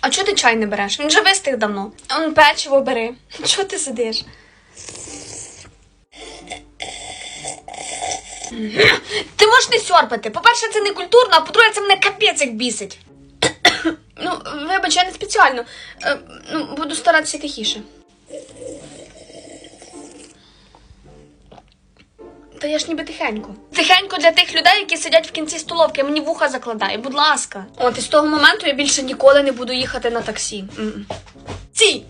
А чого ти чай не береш? Він же вистиг давно. Он печиво бери. Чого ти сидиш? Ти можеш не сьорпати. По-перше, це не культурно, а по-друге, це мене капець як бісить. ну, вибач, я не спеціально. Е, ну, буду старатися тихіше. Та я ж ніби тихенько. Тихенько для тих людей, які сидять в кінці столовки, мені вуха закладає, будь ласка. От і з того моменту я більше ніколи не буду їхати на таксі. Ці!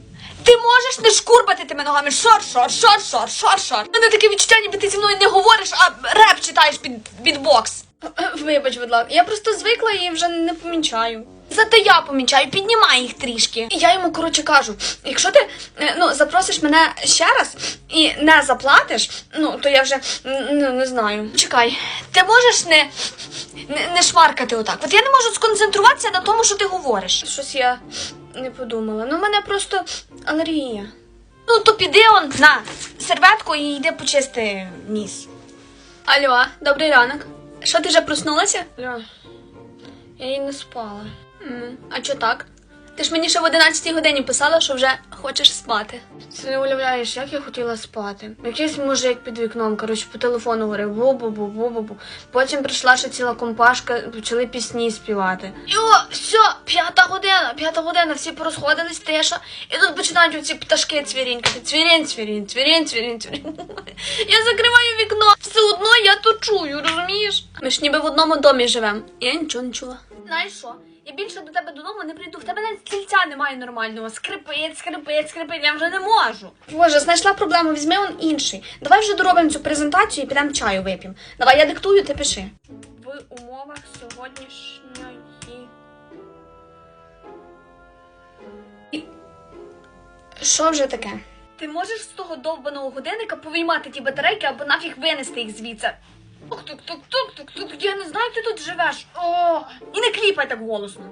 Ти можеш не шкурбати тими ногами. Шор, шор, шор, шор, шор, шор. У мене таке відчуття, ніби ти зі мною не говориш, а реп читаєш під бітбокс. Вибач, будь ласка, я просто звикла і вже не помічаю. Зате я помічаю, піднімай їх трішки. І я йому коротше кажу: якщо ти е, ну, запросиш мене ще раз і не заплатиш, ну то я вже ну, не знаю. Чекай, ти можеш не, не, не шваркати отак. От я не можу сконцентруватися на тому, що ти говориш. Щось я не подумала. Ну, в мене просто алергія. Ну, то піди он на серветку і йди почисти ніс. Алло, добрий ранок. Що ти вже проснулася? Алло. Я їй не спала. А чо так? Ти ж мені ще в 11 годині писала, що вже хочеш спати. Ти не уявляєш, як я хотіла спати. Якийсь мужик під вікном, коротше, по телефону говорив бу-бу-бу, бу-бу-бу. Потім прийшла ще ціла компашка, почали пісні співати. І о, все, п'ята година, п'ята година, всі порозходились, тиша. І тут починають оці пташки цвірінькати. Цвірінь, цвірінь, цвірінь, цвірінь, цвірінь. Я закриваю вікно. Все одно я то чую, розумієш? Ми ж ніби в одному домі живемо. Я нічого не чула. Знаєш що? Я більше до тебе додому не прийду. В тебе навіть стільця немає нормального. Скрипить, скрипить, скрипить, я вже не можу. Боже, знайшла проблему, візьми он інший. Давай вже доробимо цю презентацію і підемо чаю вип'ємо. Давай я диктую, ти пиши. В умовах сьогоднішньої. Що вже таке? Ти можеш з того довбаного годинника повиймати ті батарейки або нафіг винести їх звідси. Тук-тук-тук-тук-тук-тук. Я не знаю, ти тут живеш. О, і не кліпай так голосно.